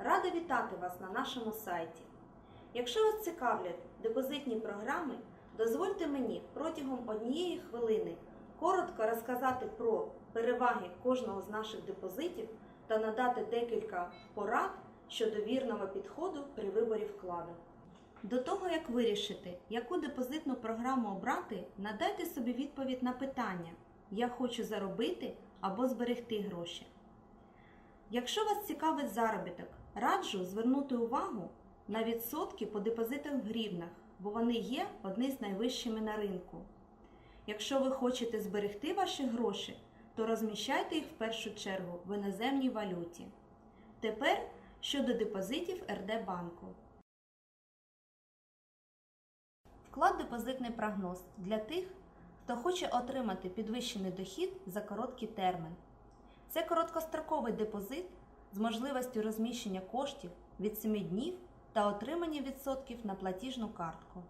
Рада вітати вас на нашому сайті. Якщо вас цікавлять депозитні програми, дозвольте мені протягом однієї хвилини коротко розказати про переваги кожного з наших депозитів та надати декілька порад щодо вірного підходу при виборі вкладу. До того, як вирішити, яку депозитну програму обрати, надайте собі відповідь на питання Я хочу заробити або зберегти гроші. Якщо вас цікавить заробіток, раджу звернути увагу на відсотки по депозитах в гривнах, бо вони є одні з найвищими на ринку. Якщо ви хочете зберегти ваші гроші, то розміщайте їх в першу чергу в іноземній валюті. Тепер щодо депозитів РД банку. Вклад депозитний прогноз для тих, хто хоче отримати підвищений дохід за короткий термін. Це короткостроковий депозит з можливістю розміщення коштів від 7 днів та отримання відсотків на платіжну картку.